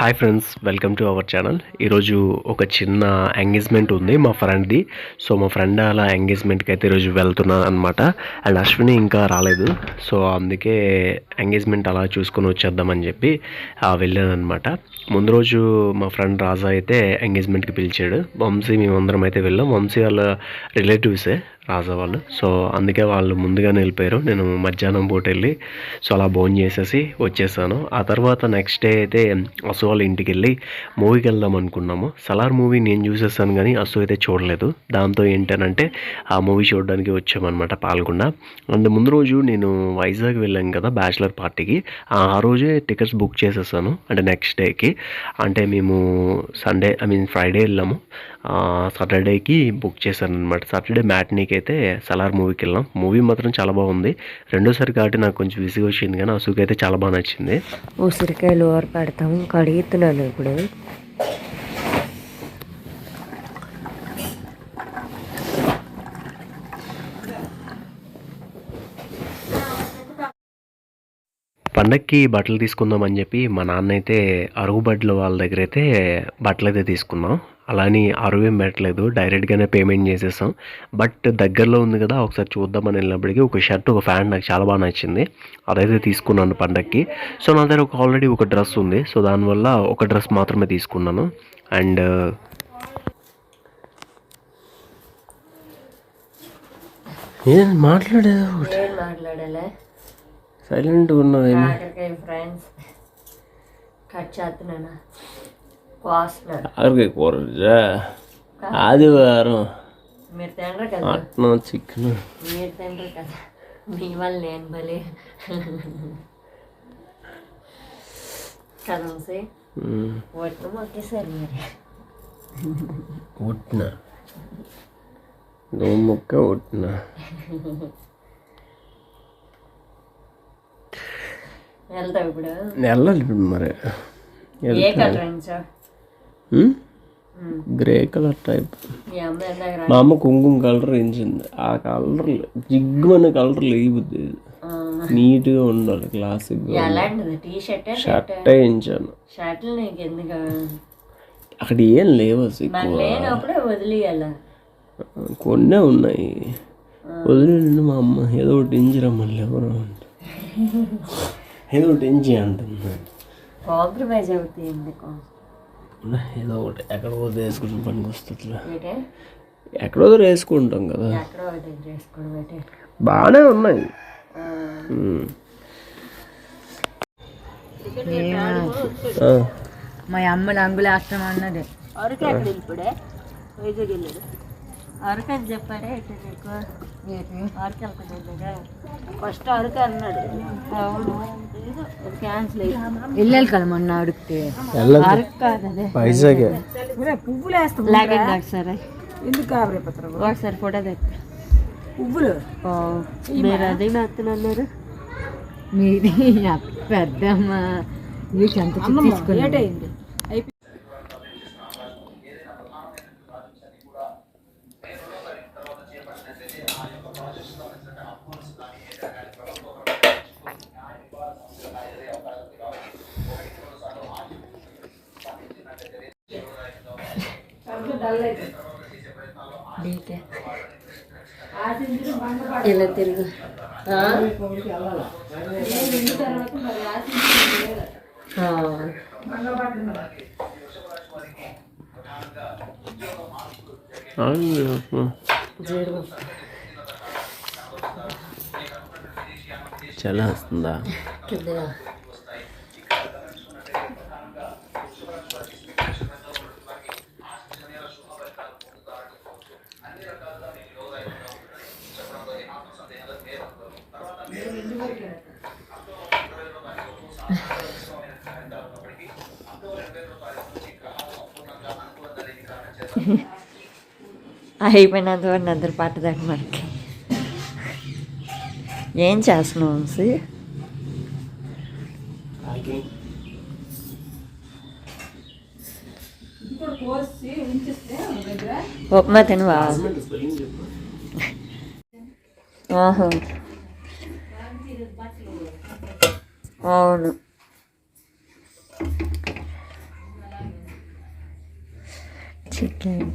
Hi friends welcome to our channel ఈరోజు ఒక చిన్న ఎంగేజ్మెంట్ ఉంది మా ఫ్రెండ్ది సో మా ఫ్రెండ్ అలా ఎంగేజ్మెంట్కి అయితే ఈరోజు వెళ్తున్నాను అనమాట అండ్ అశ్విని ఇంకా రాలేదు. సో అందుకే ఎంగేజ్మెంట్ అలా చూసుకొని వచ్చేద్దామని చెప్పి వెళ్ళాను అనమాట ముందు రోజు మా ఫ్రెండ్ రాజా అయితే ఎంగేజ్మెంట్కి పిలిచాడు. వంశీ మేమందరం అయితే వెళ్ళాం. వంశీ వాళ్ళ రిలేటివ్సే రాజా వాళ్ళు. సో అందుకే వాళ్ళు ముందుగానే వెళ్ళిపోయారు. నేను మధ్యాహ్నం పూట వెళ్ళి సో అలా భోజనం చేసేసి వచ్చేసాను. ఆ తర్వాత నెక్స్ట్ డే అయితే అసో వాళ్ళ ఇంటికి వెళ్ళి మూవీకి వెళ్దాం అనుకున్నాము. సలార్ మూవీ నేను చూసేస్తాను కానీ అసలు అయితే చూడలేదు. దాంతో ఏంటనంటే ఆ మూవీ చూడడానికి వచ్చామన్నమాట పాల్గొండ. అండ్ ముందు రోజు నేను వైజాగ్ వెళ్ళాను కదా బ్యాచిలర్ పార్టీకి. ఆ రోజే టికెట్స్ బుక్ చేసేసాను. అంటే నెక్స్ట్ డేకి. అంటే మేము సండే ఐ మీన్ ఫ్రైడే వెళ్ళాము. సాటర్డేకి బుక్ చేశాను అనమాట సాటర్డే మ్యాట్నీకి అయితే సలార్ మూవీకి వెళ్ళాం. మూవీ మాత్రం చాలా బాగుంది. రెండోసారి కాబట్టి నాకు కొంచెం విసిగి వచ్చింది కానీ అసుకి అయితే చాలా బాగా నచ్చింది. ఉసిరికాయలు ఓర పెడతాం. కడుగుతున్నాను ఇప్పుడు. పండక్కి బట్టలు తీసుకుందాం అని చెప్పి మా నాన్న అయితే అరుగు బట్టల వాళ్ళ దగ్గర అయితే బట్టలు అయితే తీసుకున్నాం. అలాని అరువు ఏం పెట్టలేదు డైరెక్ట్గానే పేమెంట్ చేసేసాం. బట్ దగ్గరలో ఉంది కదా ఒకసారి చూద్దామని వెళ్ళినప్పటికీ ఒక షర్ట్ ఒక ప్యాంట్ నాకు చాలా బాగా నచ్చింది. అదైతే తీసుకున్నాను పండక్కి. సో నా దగ్గర ఒక ఆల్రెడీ ఒక డ్రెస్ ఉంది. సో దానివల్ల ఒక డ్రెస్ మాత్రమే తీసుకున్నాను. అండ్ ఏం మాట్లాడాలి? కాకరకాయ ఫ్రెండ్స్ కట్ చేస్తున్నాను? ఆఖరికి కూర ఆదివారం. మీరు తినరు కదా. Mutton chicken. మీరు తినరు కదా. మీ వల్ల నేను బలి. కదా వంశీ? ఒట్టు మొక్కేసారు మరి. నువ్వు ముక్క ఉట్టిన వెళ్తావు ఇప్పుడు? వెళ్ళాలి ఇప్పుడు మరి. ఏ కలర్ గ్రే కలర్ టైప్ మీ అమ్మ కుంకుమ కలర్ వేయించింది ఆ కలర్ జిగ్గు అనే కలర్ లేబుద్ది నీట్గా ఉండాలి టీ షర్ట్ వేయించాను. అక్కడ ఏం లేవు ఎక్కువ. కొన్నే ఉన్నాయి. వదిలేండి మా అమ్మ. ఏదో ఒకటి ఎంజిరా మళ్ళీ ఎవరు. ఏదో ఒకటి ఎంజి అంటుంది. కాంప్రమైజ్ అవుతాయి ఎందుకు ఏదో ఒకటి. ఎక్కడ పోతే వేసుకుంటాం పనికి వస్తుంది ఏంటే? ఎక్కడో వేసుకుంటాం కదా. బాగానే ఉన్నాయి. మా అమ్మ రంగులు వేస్తాం అన్నది. అరకు ఎక్కడ ఇప్పుడే వైజాగ్ వెళ్ళాడు. అరకు అని చెప్పాడే ఇటు నీకు? అరకు వెళ్తున్నాడు ఫస్ట్ అరకు అన్నాడు. అవును. వెళ్ళాలి కదా మొన్న అడిగితే? వైజాగే. పువ్వులు వేస్తాం లాగండి ఒకసారి ఎందుకు ఒకసారి ఫోటో దగ్గర పువ్వులు? మీరు అదే అన్నారు. మీది పెద్దమ్మ. మీకు ఎంత తీసుకుని ఇలా తిరుగు ఆ? ఆ. జీడిపప్పు. చలి వస్తుందా అయిపోయినంత వరకు నిద్ర పట్టదండి మనకి. ఏం చేస్తున్నావు వంశీ? ఉప్మా తినవా? ఆహా అవును. చికెన్.